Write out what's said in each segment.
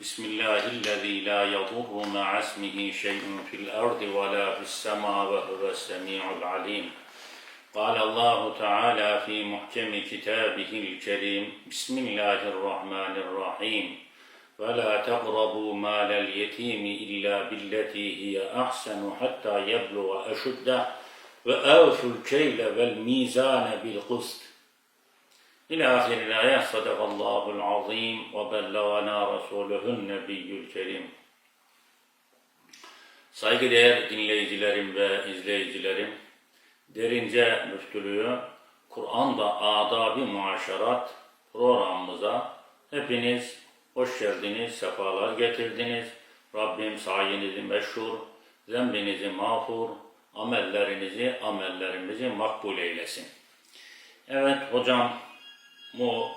بسم الله الذي لا يضر مع اسمه شيء في الأرض ولا في السماء وهو السميع العليم. قال الله تعالى في محكم كتابه الكريم بسم الله الرحمن الرحيم. ولا تقربوا مال اليتيم إلا بالتي هي أحسن حتى يبلغ أشده وأوفوا الكيل والميزان بالقسط. إلى آخر الآية صدق الله العظيم وبلغنا رسوله النبي الكريم Saygıdeğer dinleyicilerim ve izleyicilerim, derince müftülüğü Kur'an'da Adabi Muaşerat programımıza hepiniz hoş geldiniz, sefalar getirdiniz. Rabbim sayenizi meşhur, zembinizi mağfur, amellerinizi, amellerimizi makbul eylesin. Evet hocam, bu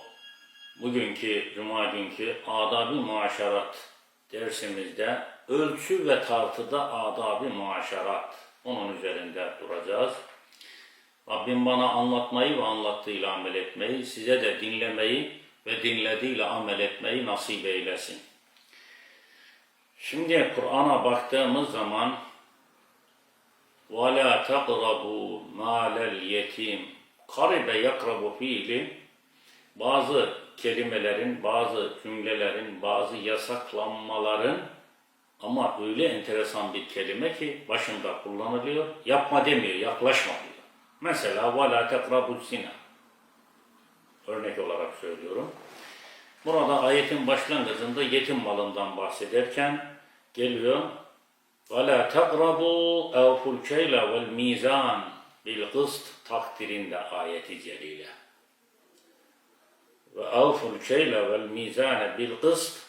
bugünkü Cuma günkü adabi muaşerat dersimizde ölçü ve tartıda adabi muaşerat onun üzerinde duracağız. Rabbim bana anlatmayı ve anlattığıyla amel etmeyi, size de dinlemeyi ve dinlediğiyle amel etmeyi nasip eylesin. Şimdi Kur'an'a baktığımız zaman وَلَا تَقْرَبُوا مَالَ الْيَتِيمِ Karibe yakrabu fiili bazı kelimelerin, bazı cümlelerin, bazı yasaklanmaların ama öyle enteresan bir kelime ki başında kullanılıyor. Yapma demiyor, yaklaşma diyor. Mesela وَلَا تَقْرَبُ zina. Örnek olarak söylüyorum. Burada ayetin başlangıcında yetim malından bahsederken geliyor وَلَا تَقْرَبُوا اَوْفُ الْكَيْلَ وَالْمِيزَانِ بِالْقِسْطِ takdirinde ayeti celile. Ve avful keyle vel mizane bil kıst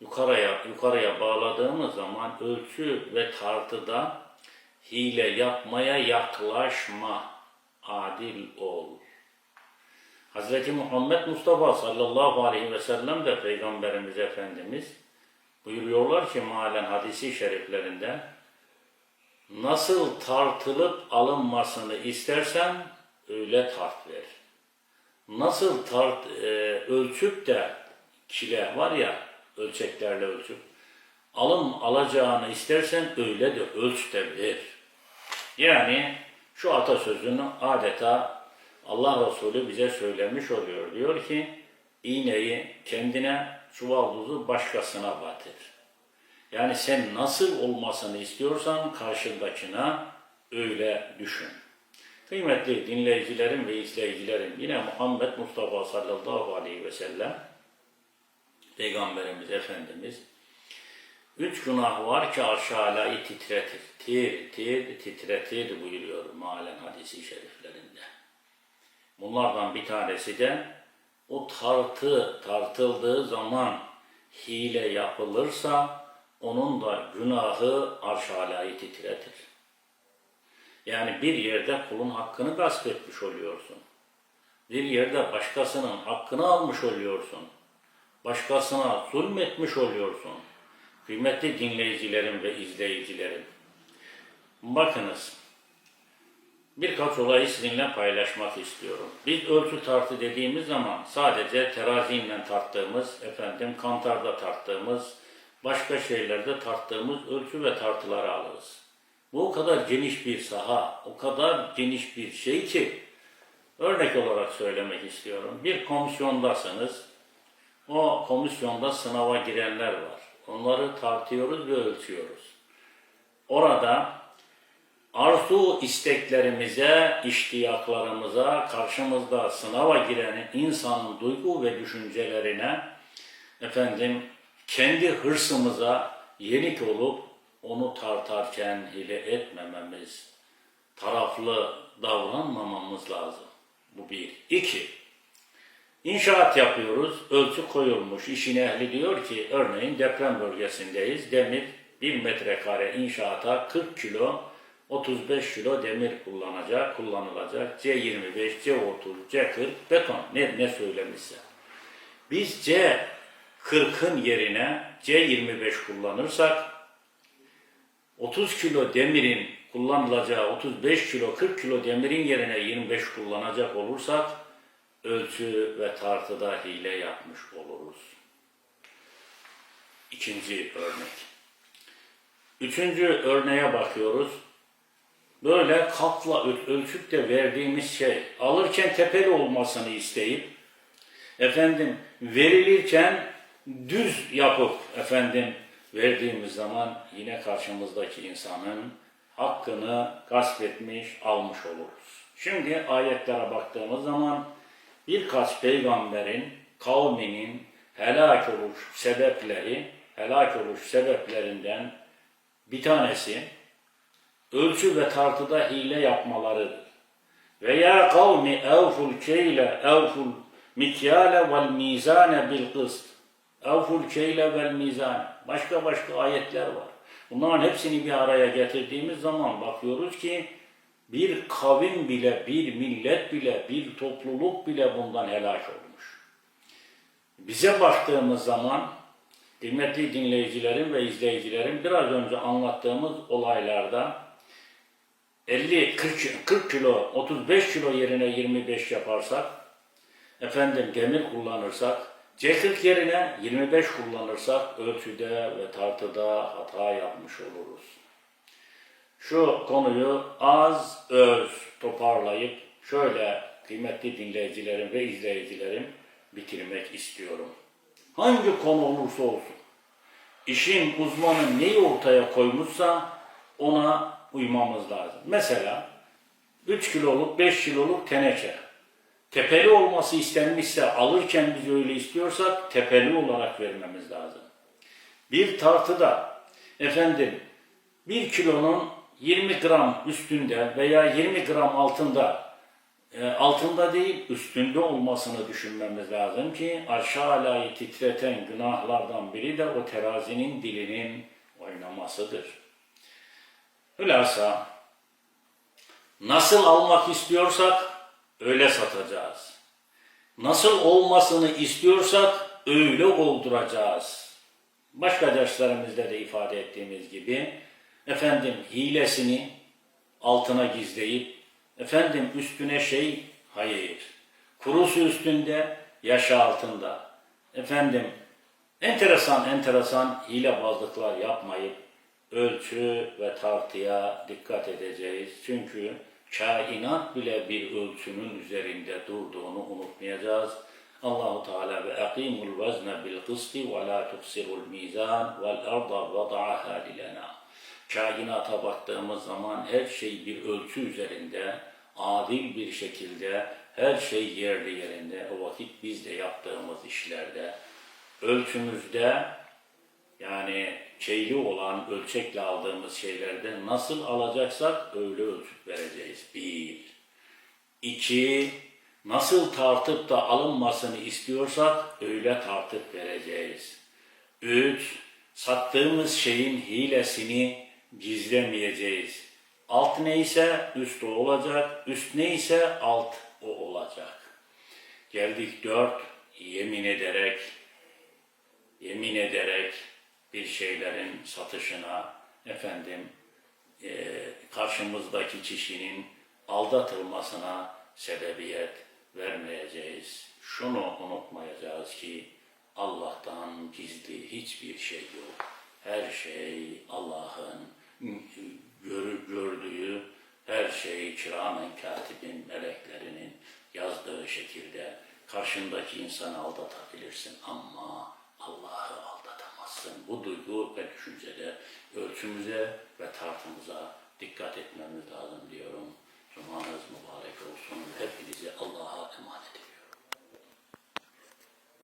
yukarıya yukarıya bağladığımız zaman ölçü ve tartıda hile yapmaya yaklaşma adil ol. Hz. Muhammed Mustafa sallallahu aleyhi ve sellem de Peygamberimiz Efendimiz buyuruyorlar ki malen hadisi şeriflerinde nasıl tartılıp alınmasını istersen öyle tart ver. Nasıl tart e, ölçüp de kile var ya ölçeklerle ölçüp alım alacağını istersen öyle de ölç de ver. Yani şu atasözünü adeta Allah Resulü bize söylemiş oluyor. Diyor ki iğneyi kendine çuvalduzu başkasına batır. Yani sen nasıl olmasını istiyorsan karşındakine öyle düşün. Kıymetli dinleyicilerim ve izleyicilerim yine Muhammed Mustafa sallallahu aleyhi ve sellem Peygamberimiz Efendimiz üç günah var ki aşağılayı titretir. Tir, tir, titretir buyuruyor malen hadisi şeriflerinde. Bunlardan bir tanesi de o tartı tartıldığı zaman hile yapılırsa onun da günahı arşalayı titretir. Yani bir yerde kulun hakkını gasp etmiş oluyorsun. Bir yerde başkasının hakkını almış oluyorsun. Başkasına zulmetmiş oluyorsun. Kıymetli dinleyicilerim ve izleyicilerim. Bakınız, birkaç olayı sizinle paylaşmak istiyorum. Biz ölçü tartı dediğimiz zaman sadece teraziyle tarttığımız, efendim kantarda tarttığımız, başka şeylerde tarttığımız ölçü ve tartıları alırız. Bu o kadar geniş bir saha, o kadar geniş bir şey ki örnek olarak söylemek istiyorum. Bir komisyondasınız, o komisyonda sınava girenler var. Onları tartıyoruz ve ölçüyoruz. Orada arzu isteklerimize, iştiyaklarımıza, karşımızda sınava giren insanın duygu ve düşüncelerine, efendim kendi hırsımıza yenik olup onu tartarken hile etmememiz, taraflı davranmamamız lazım. Bu bir. İki, inşaat yapıyoruz, ölçü koyulmuş, işin ehli diyor ki, örneğin deprem bölgesindeyiz, demir bir metrekare inşaata 40 kilo, 35 kilo demir kullanacak, kullanılacak. C25, C30, C40 beton ne, ne söylemişse. Biz C40'ın yerine C25 kullanırsak 30 kilo demirin kullanılacağı 35 kilo 40 kilo demirin yerine 25 kullanacak olursak ölçü ve tartıda hile yapmış oluruz. ikinci örnek. Üçüncü örneğe bakıyoruz. Böyle kapla öl- ölçüp de verdiğimiz şey alırken tepeli olmasını isteyip efendim verilirken düz yapıp efendim verdiğimiz zaman yine karşımızdaki insanın hakkını gasp etmiş, almış oluruz. Şimdi ayetlere baktığımız zaman birkaç peygamberin kavminin helak oluş sebepleri, helak oluş sebeplerinden bir tanesi ölçü ve tartıda hile yapmalarıdır. Ve ya kavmi evful keyle evful mikyale vel mizane bil kıst. Evful keyle vel mizane. Başka başka ayetler var. Bunların hepsini bir araya getirdiğimiz zaman bakıyoruz ki bir kavim bile, bir millet bile, bir topluluk bile bundan helak olmuş. Bize baktığımız zaman kıymetli dinleyicilerim ve izleyicilerim biraz önce anlattığımız olaylarda 50 40, 40 kilo 35 kilo yerine 25 yaparsak efendim demir kullanırsak C40 yerine 25 kullanırsak ölçüde ve tartıda hata yapmış oluruz. Şu konuyu az öz toparlayıp şöyle kıymetli dinleyicilerim ve izleyicilerim bitirmek istiyorum. Hangi konu olursa olsun işin uzmanı neyi ortaya koymuşsa ona uymamız lazım. Mesela 3 kiloluk, 5 kiloluk teneke. Tepeli olması istenmişse alırken biz öyle istiyorsak tepeli olarak vermemiz lazım. Bir tartıda efendim 1 kilonun 20 gram üstünde veya 20 gram altında e, altında değil üstünde olmasını düşünmemiz lazım ki aşağı alayı titreten günahlardan biri de o terazinin dilinin oynamasıdır. Hülasa nasıl almak istiyorsak öyle satacağız. Nasıl olmasını istiyorsak öyle olduracağız. Başka derslerimizde de ifade ettiğimiz gibi efendim hilesini altına gizleyip efendim üstüne şey hayır. Kurusu üstünde, yaşı altında. Efendim enteresan enteresan hilebazlıklar yapmayıp ölçü ve tartıya dikkat edeceğiz. Çünkü kainat bile bir ölçünün üzerinde durduğunu unutmayacağız. Allahu Teala ve akimul vezne bil kısti ve la tuksirul mizan vel arda vada'aha lilena. Kainata baktığımız zaman her şey bir ölçü üzerinde, adil bir şekilde, her şey yerli yerinde. O vakit biz de yaptığımız işlerde, ölçümüzde yani şeyli olan ölçekle aldığımız şeylerde nasıl alacaksak öyle ölçüp vereceğiz. Bir. İki, nasıl tartıp da alınmasını istiyorsak öyle tartıp vereceğiz. Üç, sattığımız şeyin hilesini gizlemeyeceğiz. Alt neyse üst o olacak, üst neyse alt o olacak. Geldik dört, yemin ederek, yemin ederek bir şeylerin satışına efendim e, karşımızdaki kişinin aldatılmasına sebebiyet vermeyeceğiz. Şunu unutmayacağız ki Allah'tan gizli hiçbir şey yok. Her şey Allah'ın gör- gördüğü, her şey kiramen katibin, meleklerinin yazdığı şekilde karşındaki insanı aldatabilirsin ama Allah'ı aslında bu duygu ve düşüncede ölçümüze ve tartımıza dikkat etmemiz lazım diyorum. Cumanız mübarek olsun. Hepinizi Allah'a emanet ediyorum.